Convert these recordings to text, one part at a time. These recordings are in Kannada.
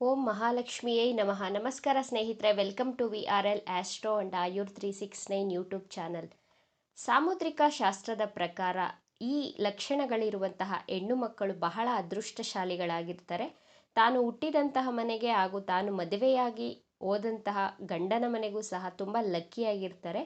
ಓಂ ಮಹಾಲಕ್ಷ್ಮಿಯೇ ನಮಃ. ನಮಸ್ಕಾರ ಸ್ನೇಹಿತರೆ, welcome to V R L astro and Ayur three six nine YouTube channel. ಸಾಮುದ್ರಿಕ ಶಾಸ್ತ್ರದ ಪ್ರಕಾರ ಈ ಲಕ್ಷಣಗಳಿರುವಂತಹ ಹೆಣ್ಣು ಮಕ್ಕಳು ಬಹಳ ಅದೃಷ್ಟಶಾಲಿಗಳಾಗಿರ್ತಾರೆ. ತಾನು ಹುಟ್ಟಿದಂತಹ ಮನೆಗೆ ಹಾಗೂ ತಾನು ಮದುವೆಯಾಗಿ ಹೋದಂತಹ ಗಂಡನ ಮನೆಗೂ ಸಹ ತುಂಬ ಲಕ್ಕಿಯಾಗಿರ್ತಾರೆ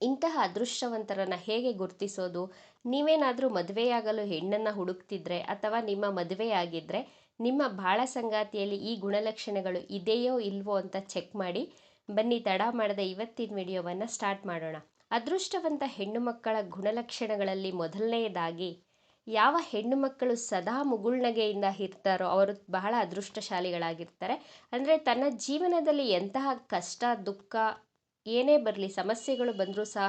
ಇಂತಹ ಅದೃಷ್ಟವಂತರನ್ನು ಹೇಗೆ ಗುರುತಿಸೋದು? ನೀವೇನಾದರೂ ಮದುವೆಯಾಗಲು ಹೆಣ್ಣನ್ನು ಹುಡುಕ್ತಿದ್ರೆ ಅಥವಾ ನಿಮ್ಮ ಮದುವೆಯಾಗಿದ್ದರೆ ನಿಮ್ಮ ಬಾಳ ಸಂಗಾತಿಯಲ್ಲಿ ಈ ಗುಣಲಕ್ಷಣಗಳು ಇದೆಯೋ ಇಲ್ವೋ ಅಂತ ಚೆಕ್ ಮಾಡಿ. ಬನ್ನಿ, ತಡ ಮಾಡದೆ ಇವತ್ತಿನ ವಿಡಿಯೋವನ್ನು ಸ್ಟಾರ್ಟ್ ಮಾಡೋಣ. ಅದೃಷ್ಟವಂತ ಹೆಣ್ಣು ಮಕ್ಕಳ ಗುಣಲಕ್ಷಣಗಳಲ್ಲಿ ಮೊದಲನೆಯದಾಗಿ ಯಾವ ಹೆಣ್ಣು ಮಕ್ಕಳು ಸದಾ ಮುಗುಳ್ನಗೆಯಿಂದ ಇರ್ತಾರೋ ಅವರು ಬಹಳ ಅದೃಷ್ಟಶಾಲಿಗಳಾಗಿರ್ತಾರೆ. ಅಂದರೆ ತನ್ನ ಜೀವನದಲ್ಲಿ ಎಂತಹ ಕಷ್ಟ, ದುಃಖ, ಏನೇ ಬರಲಿ, ಸಮಸ್ಯೆಗಳು ಬಂದರೂ ಸಹ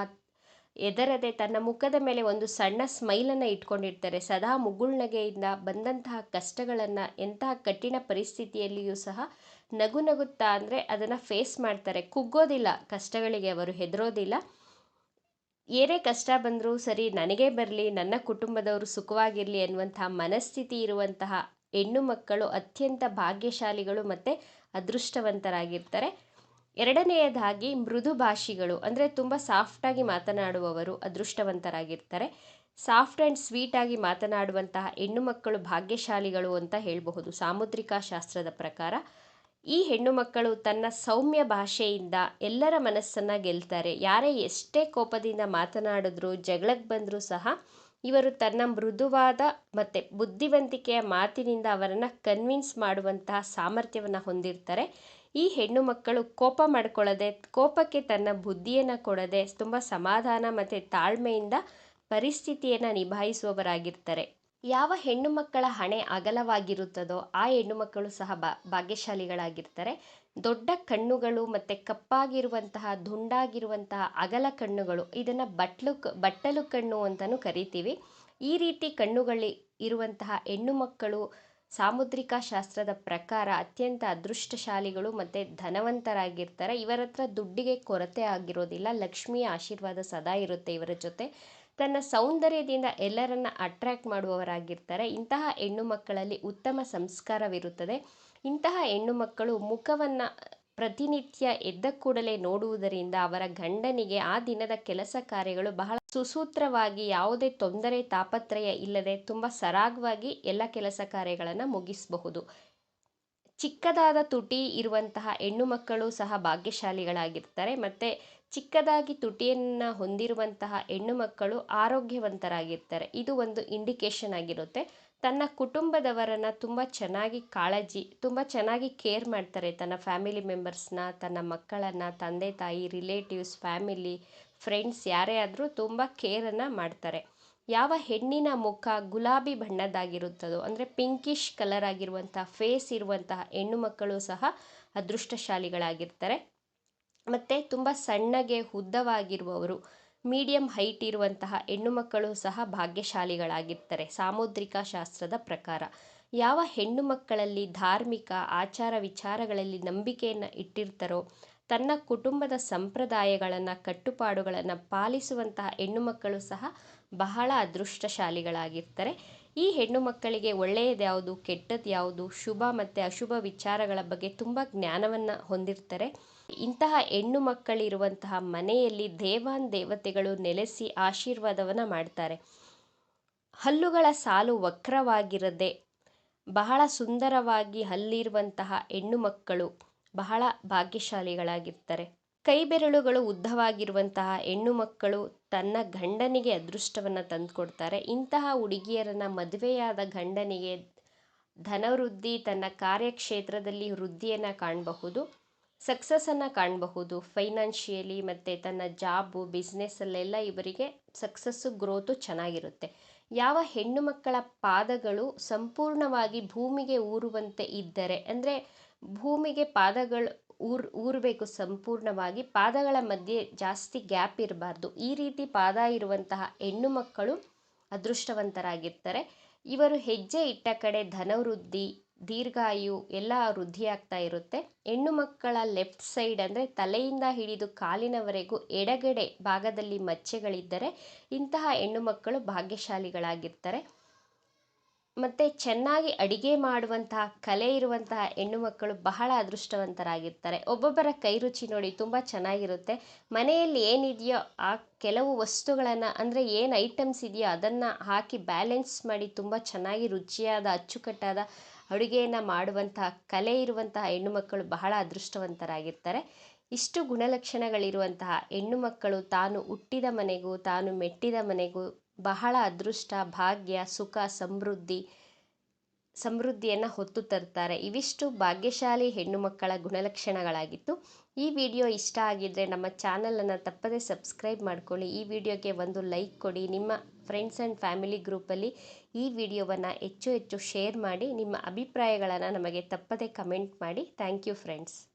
ಎದರದೆ ತನ್ನ ಮುಖದ ಮೇಲೆ ಒಂದು ಸಣ್ಣ ಸ್ಮೈಲನ್ನು ಇಟ್ಕೊಂಡಿರ್ತಾರೆ. ಸದಾ ಮುಗುಳ್ನಗೆಯಿಂದ ಬಂದಂತಹ ಕಷ್ಟಗಳನ್ನು, ಎಂತಹ ಕಠಿಣ ಪರಿಸ್ಥಿತಿಯಲ್ಲಿಯೂ ಸಹ ನಗು ನಗುತ್ತಾ ಅಂದರೆ ಅದನ್ನು ಫೇಸ್ ಮಾಡ್ತಾರೆ. ಕುಗ್ಗೋದಿಲ್ಲ, ಕಷ್ಟಗಳಿಗೆ ಅವರು ಹೆದರೋದಿಲ್ಲ. ಏನೇ ಕಷ್ಟ ಬಂದರೂ ಸರಿ, ನನಗೇ ಬರಲಿ, ನನ್ನ ಕುಟುಂಬದವರು ಸುಖವಾಗಿರಲಿ ಅನ್ನುವಂತಹ ಮನಸ್ಥಿತಿ ಇರುವಂತಹ ಹೆಣ್ಣು ಮಕ್ಕಳು ಅತ್ಯಂತ ಭಾಗ್ಯಶಾಲಿಗಳು ಮತ್ತು ಅದೃಷ್ಟವಂತರಾಗಿರ್ತಾರೆ. ಎರಡನೆಯದಾಗಿ ಮೃದು ಭಾಷಿಗಳು, ಅಂದರೆ ತುಂಬ ಸಾಫ್ಟಾಗಿ ಮಾತನಾಡುವವರು ಅದೃಷ್ಟವಂತರಾಗಿರ್ತಾರೆ. ಸಾಫ್ಟ್ ಆ್ಯಂಡ್ ಸ್ವೀಟಾಗಿ ಮಾತನಾಡುವಂತಹ ಹೆಣ್ಣು ಮಕ್ಕಳು ಭಾಗ್ಯಶಾಲಿಗಳು ಅಂತ ಹೇಳಬಹುದು ಸಾಮುದ್ರಿಕ ಶಾಸ್ತ್ರದ ಪ್ರಕಾರ. ಈ ಹೆಣ್ಣು ಮಕ್ಕಳು ತನ್ನ ಸೌಮ್ಯ ಭಾಷೆಯಿಂದ ಎಲ್ಲರ ಮನಸ್ಸನ್ನು ಗೆಲ್ತಾರೆ. ಯಾರೇ ಎಷ್ಟೇ ಕೋಪದಿಂದ ಮಾತನಾಡಿದ್ರು ಜಗಳಕ್ಕೆ ಬಂದರೂ ಸಹ ಇವರು ತನ್ನ ಮೃದುವಾದ ಮತ್ತು ಬುದ್ಧಿವಂತಿಕೆಯ ಮಾತಿನಿಂದ ಅವರನ್ನು ಕನ್ವಿನ್ಸ್ ಮಾಡುವಂತಹ ಸಾಮರ್ಥ್ಯವನ್ನು ಹೊಂದಿರ್ತಾರೆ. ಈ ಹೆಣ್ಣು ಮಕ್ಕಳು ಕೋಪ ಮಾಡ್ಕೊಳ್ಳದೆ, ಕೋಪಕ್ಕೆ ತನ್ನ ಬುದ್ಧಿಯನ್ನು ಕೊಡದೆ, ತುಂಬ ಸಮಾಧಾನ ಮತ್ತು ತಾಳ್ಮೆಯಿಂದ ಪರಿಸ್ಥಿತಿಯನ್ನು ನಿಭಾಯಿಸುವವರಾಗಿರ್ತಾರೆ. ಯಾವ ಹೆಣ್ಣು ಮಕ್ಕಳ ಹಣೆ ಅಗಲವಾಗಿರುತ್ತದೋ, ಆ ಹೆಣ್ಣು ಮಕ್ಕಳು ಸಹ ಭಾಗ್ಯಶಾಲಿಗಳಾಗಿರ್ತಾರೆ. ದೊಡ್ಡ ಕಣ್ಣುಗಳು ಮತ್ತು ಕಪ್ಪಾಗಿರುವಂತಹ, ದುಂಡಾಗಿರುವಂತಹ ಅಗಲ ಕಣ್ಣುಗಳು, ಇದನ್ನು ಬಟ್ಲು, ಬಟ್ಟಲು ಕಣ್ಣು ಅಂತಲೂ ಕರಿತೀವಿ. ಈ ರೀತಿ ಕಣ್ಣುಗಳಿ ಇರುವಂತಹ ಹೆಣ್ಣು ಮಕ್ಕಳು ಸಾಮುದ್ರಿಕ ಶಾಸ್ತ್ರದ ಪ್ರಕಾರ ಅತ್ಯಂತ ಅದೃಷ್ಟಶಾಲಿಗಳು ಮತ್ತು ಧನವಂತರಾಗಿರ್ತಾರೆ. ಇವರ ಹತ್ರ ದುಡ್ಡಿಗೆ ಕೊರತೆ ಆಗಿರೋದಿಲ್ಲ. ಲಕ್ಷ್ಮಿಯ ಆಶೀರ್ವಾದ ಸದಾ ಇರುತ್ತೆ ಇವರ ಜೊತೆ. ತನ್ನ ಸೌಂದರ್ಯದಿಂದ ಎಲ್ಲರನ್ನ ಅಟ್ರ್ಯಾಕ್ಟ್ ಮಾಡುವವರಾಗಿರ್ತಾರೆ. ಇಂತಹ ಹೆಣ್ಣು ಮಕ್ಕಳಲ್ಲಿ ಉತ್ತಮ ಸಂಸ್ಕಾರವಿರುತ್ತದೆ. ಇಂತಹ ಹೆಣ್ಣು ಮಕ್ಕಳು ಮುಖವನ್ನು ಪ್ರತಿನಿತ್ಯ ಎದ್ದ ಕೂಡಲೇ ನೋಡುವುದರಿಂದ ಅವರ ಗಂಡನಿಗೆ ಆ ದಿನದ ಕೆಲಸ ಕಾರ್ಯಗಳು ಬಹಳ ಸುಸೂತ್ರವಾಗಿ, ಯಾವುದೇ ತೊಂದರೆ, ತಾಪತ್ರಯ ಇಲ್ಲದೆ ತುಂಬ ಸರಾಗವಾಗಿ ಎಲ್ಲ ಕೆಲಸ ಕಾರ್ಯಗಳನ್ನು ಮುಗಿಸಬಹುದು. ಚಿಕ್ಕದಾದ ತುಟಿ ಇರುವಂತಹ ಹೆಣ್ಣು ಮಕ್ಕಳು ಸಹ ಭಾಗ್ಯಶಾಲಿಗಳಾಗಿರ್ತಾರೆ. ಮತ್ತು ಚಿಕ್ಕದಾಗಿ ತುಟಿಯನ್ನು ಹೊಂದಿರುವಂತಹ ಹೆಣ್ಣು ಮಕ್ಕಳು ಆರೋಗ್ಯವಂತರಾಗಿರ್ತಾರೆ. ಇದು ಒಂದು ಇಂಡಿಕೇಶನ್ ಆಗಿರುತ್ತೆ. ತನ್ನ ಕುಟುಂಬದವರನ್ನು ತುಂಬ ಚೆನ್ನಾಗಿ ಕಾಳಜಿ, ತುಂಬ ಚೆನ್ನಾಗಿ ಕೇರ್ ಮಾಡ್ತಾರೆ. ತನ್ನ ಫ್ಯಾಮಿಲಿ ಮೆಂಬರ್ಸ್ನ, ತನ್ನ ಮಕ್ಕಳನ್ನು, ತಂದೆ, ತಾಯಿ, ರಿಲೇಟಿವ್ಸ್, ಫ್ಯಾಮಿಲಿ, ಫ್ರೆಂಡ್ಸ್ ಯಾರೇ ಆದರೂ ತುಂಬ ಕೇರನ್ನು ಮಾಡ್ತಾರೆ. ಯಾವ ಹೆಣ್ಣಿನ ಮುಖ ಗುಲಾಬಿ ಬಣ್ಣದ್ದಾಗಿರುತ್ತದೋ, ಅಂದರೆ ಪಿಂಕಿಶ್ ಕಲರ್ ಆಗಿರುವಂತಹ ಫೇಸ್ ಇರುವಂತಹ ಹೆಣ್ಣು ಮಕ್ಕಳು ಸಹ ಅದೃಷ್ಟಶಾಲಿಗಳಾಗಿರ್ತಾರೆ. ಮತ್ತು ತುಂಬ ಸಣ್ಣಗೆ, ಉದ್ದವಾಗಿರುವವರು ಮೀಡಿಯಂ ಹೈಟ್ ಇರುವಂತಹ ಹೆಣ್ಣು ಮಕ್ಕಳು ಸಹ ಭಾಗ್ಯಶಾಲಿಗಳಾಗಿರ್ತಾರೆ. ಸಾಮುದ್ರಿಕ ಶಾಸ್ತ್ರದ ಪ್ರಕಾರ ಯಾವ ಹೆಣ್ಣು ಮಕ್ಕಳಲ್ಲಿ ಧಾರ್ಮಿಕ ಆಚಾರ ವಿಚಾರಗಳಲ್ಲಿ ನಂಬಿಕೆಯನ್ನು ಇಟ್ಟಿರ್ತಾರೋ, ತನ್ನ ಕುಟುಂಬದ ಸಂಪ್ರದಾಯಗಳನ್ನು, ಕಟ್ಟುಪಾಡುಗಳನ್ನು ಪಾಲಿಸುವಂತಹ ಹೆಣ್ಣು ಮಕ್ಕಳು ಸಹ ಬಹಳ ಅದೃಷ್ಟಶಾಲಿಗಳಾಗಿರ್ತಾರೆ. ಈ ಹೆಣ್ಣು ಮಕ್ಕಳಿಗೆ ಒಳ್ಳೆಯದು ಯಾವುದು ಕೆಟ್ಟದ್ದು ಯಾವುದು, ಶುಭ ಮತ್ತು ಅಶುಭ ವಿಚಾರಗಳ ಬಗ್ಗೆ ತುಂಬ ಜ್ಞಾನವನ್ನು ಹೊಂದಿರ್ತಾರೆ. ಇಂತಹ ಹೆಣ್ಣು ಮಕ್ಕಳಿರುವಂತಹ ಮನೆಯಲ್ಲಿ ದೇವಾನ್ ದೇವತೆಗಳು ನೆಲೆಸಿ ಆಶೀರ್ವಾದವನ್ನು ಮಾಡ್ತಾರೆ. ಹಲ್ಲುಗಳ ಸಾಲು ವಕ್ರವಾಗಿರದೆ, ಬಹಳ ಸುಂದರವಾಗಿ ಹಲ್ಲಿರುವಂತಹ ಹೆಣ್ಣು ಮಕ್ಕಳು ಬಹಳ ಭಾಗ್ಯಶಾಲಿಗಳಾಗಿರ್ತಾರೆ. ಕೈ ಬೆರಳುಗಳು ಉದ್ದವಾಗಿರುವಂತಹ ಹೆಣ್ಣು ಮಕ್ಕಳು ತನ್ನ ಗಂಡನಿಗೆ ಅದೃಷ್ಟವನ್ನು ತಂದುಕೊಡ್ತಾರೆ. ಇಂತಹ ಹುಡುಗಿಯರನ್ನು ಮದುವೆಯಾದ ಗಂಡನಿಗೆ ಧನವೃದ್ಧಿ ತನ್ನ ಕಾರ್ಯಕ್ಷೇತ್ರದಲ್ಲಿ ವೃದ್ಧಿಯನ್ನು ಕಾಣಬಹುದು ಸಕ್ಸಸ್ಸನ್ನು ಕಾಣಬಹುದು. ಫೈನಾನ್ಷಿಯಲಿ ಮತ್ತು ತನ್ನ ಜಾಬು ಬಿಸ್ನೆಸ್ಸಲ್ಲೆಲ್ಲ ಇವರಿಗೆ ಸಕ್ಸಸ್ಸು ಗ್ರೋತು ಚೆನ್ನಾಗಿರುತ್ತೆ. ಯಾವ ಹೆಣ್ಣು ಮಕ್ಕಳ ಪಾದಗಳು ಸಂಪೂರ್ಣವಾಗಿ ಭೂಮಿಗೆ ಊರುವಂತೆ ಇದ್ದರೆ, ಅಂದರೆ ಭೂಮಿಗೆ ಪಾದಗಳು ಊರ್, ಊರಬೇಕು ಸಂಪೂರ್ಣವಾಗಿ. ಪಾದಗಳ ಮಧ್ಯೆ ಜಾಸ್ತಿ ಗ್ಯಾಪ್ ಇರಬಾರ್ದು. ಈ ರೀತಿ ಪಾದ ಇರುವಂತಹ ಹೆಣ್ಣು ಮಕ್ಕಳು ಅದೃಷ್ಟವಂತರಾಗಿರ್ತಾರೆ. ಇವರು ಹೆಜ್ಜೆ ಇಟ್ಟ ಕಡೆ ಧನವೃದ್ಧಿ, ದೀರ್ಘಾಯು ಎಲ್ಲ ವೃದ್ಧಿಯಾಗ್ತಾ ಇರುತ್ತೆ. ಹೆಣ್ಣು ಮಕ್ಕಳ ಲೆಫ್ಟ್ ಸೈಡ್ ಅಂದರೆ ತಲೆಯಿಂದ ಹಿಡಿದು ಕಾಲಿನವರೆಗೂ ಎಡಗಡೆ ಭಾಗದಲ್ಲಿ ಮಚ್ಚೆಗಳಿದ್ದರೆ ಇಂತಹ ಹೆಣ್ಣು ಮಕ್ಕಳು ಭಾಗ್ಯಶಾಲಿಗಳಾಗಿರ್ತಾರೆ. ಮತ್ತು ಚೆನ್ನಾಗಿ ಅಡಿಗೆ ಮಾಡುವಂತಹ, ಕಲೆ ಇರುವಂತಹ ಹೆಣ್ಣು ಮಕ್ಕಳು ಬಹಳ ಅದೃಷ್ಟವಂತರಾಗಿರ್ತಾರೆ. ಒಬ್ಬೊಬ್ಬರ ಕೈ ರುಚಿ ನೋಡಿ ತುಂಬ ಚೆನ್ನಾಗಿರುತ್ತೆ. ಮನೆಯಲ್ಲಿ ಏನಿದೆಯೋ ಆ ಕೆಲವು ವಸ್ತುಗಳನ್ನು, ಅಂದರೆ ಏನು ಐಟಮ್ಸ್ ಇದೆಯೋ ಅದನ್ನು ಹಾಕಿ ಬ್ಯಾಲೆನ್ಸ್ ಮಾಡಿ ತುಂಬ ಚೆನ್ನಾಗಿ ರುಚಿಯಾದ, ಅಚ್ಚುಕಟ್ಟಾದ ಅಡುಗೆಯನ್ನು ಮಾಡುವಂತಹ, ಕಲೆ ಇರುವಂತಹ ಹೆಣ್ಣು ಮಕ್ಕಳು ಬಹಳ ಅದೃಷ್ಟವಂತರಾಗಿರ್ತಾರೆ. ಇಷ್ಟು ಗುಣಲಕ್ಷಣಗಳಿರುವಂತಹ ಹೆಣ್ಣು ಮಕ್ಕಳು ತಾನು ಹುಟ್ಟಿದ ಮನೆಗೂ, ತಾನು ಮೆಟ್ಟಿದ ಮನೆಗೂ ಬಹಳ ಅದೃಷ್ಟ, ಭಾಗ್ಯ, ಸುಖ, ಸಮೃದ್ಧಿ, ಸಮೃದ್ಧಿಯನ್ನು ಹೊತ್ತು ತರ್ತಾರೆ. ಇವಿಷ್ಟು ಭಾಗ್ಯಶಾಲಿ ಹೆಣ್ಣು ಮಕ್ಕಳ ಗುಣಲಕ್ಷಣಗಳಾಗಿತ್ತು. ಈ ವಿಡಿಯೋ ಇಷ್ಟ ಆಗಿದ್ದರೆ ನಮ್ಮ ಚಾನಲನ್ನು ತಪ್ಪದೇ ಸಬ್ಸ್ಕ್ರೈಬ್ ಮಾಡ್ಕೊಳ್ಳಿ. ಈ ವಿಡಿಯೋಗೆ ಒಂದು ಲೈಕ್ ಕೊಡಿ. ನಿಮ್ಮ ಫ್ರೆಂಡ್ಸ್ ಆ್ಯಂಡ್ ಫ್ಯಾಮಿಲಿ ಗ್ರೂಪಲ್ಲಿ ಈ ವಿಡಿಯೋವನ್ನು ಹೆಚ್ಚು ಹೆಚ್ಚು ಶೇರ್ ಮಾಡಿ, ನಿಮ್ಮ ಅಭಿಪ್ರಾಯಗಳನ್ನು ನಮಗೆ ತಪ್ಪದೇ ಕಮೆಂಟ್ ಮಾಡಿ. Thank you friends